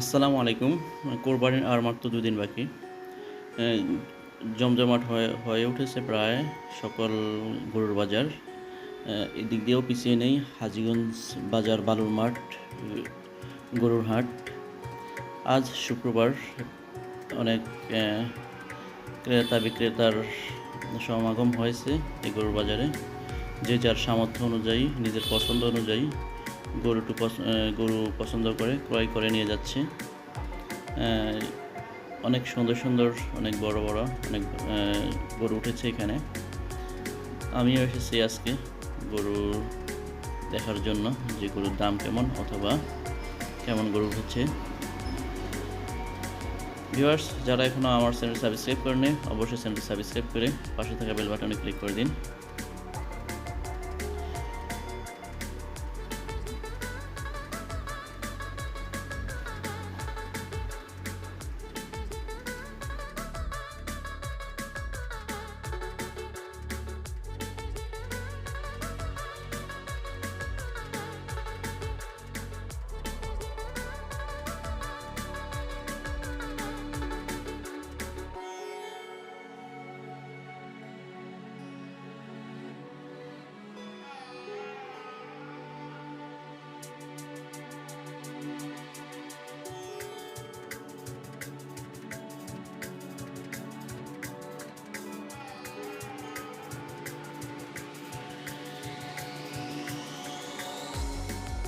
আসসালামু আলাইকুম। কোরবানির আর মাত্র দুদিন বাকি। জমজমাট হয়ে হয়ে উঠেছে প্রায় সকল গরুর বাজার। এদিক দিয়েও পিছিয়ে নেই হাজিগঞ্জ বাজার, বালুর মাঠ গরুর হাট। আজ শুক্রবার অনেক ক্রেতা বিক্রেতার সমাগম হয়েছে এই গরুর বাজারে। যে যার সামর্থ্য অনুযায়ী, নিজের পছন্দ অনুযায়ী গরুটু গরু পছন্দ করে, ক্রয় করে নিয়ে যাচ্ছে। অনেক সুন্দর সুন্দর, অনেক বড় বড়, অনেক গরু উঠেছে এখানে। আমিও এসেছি আজকে গরু দেখার জন্য, যে গরুর দাম কেমন অথবা কেমন গরু উঠেছে। ভিউয়ার্স, যারা এখনও আমার চ্যানেল সাবস্ক্রাইব করেনি অবশ্যই চ্যানেলটি সাবস্ক্রাইব করে পাশে থাকা বেল বাটনে ক্লিক করে দিন।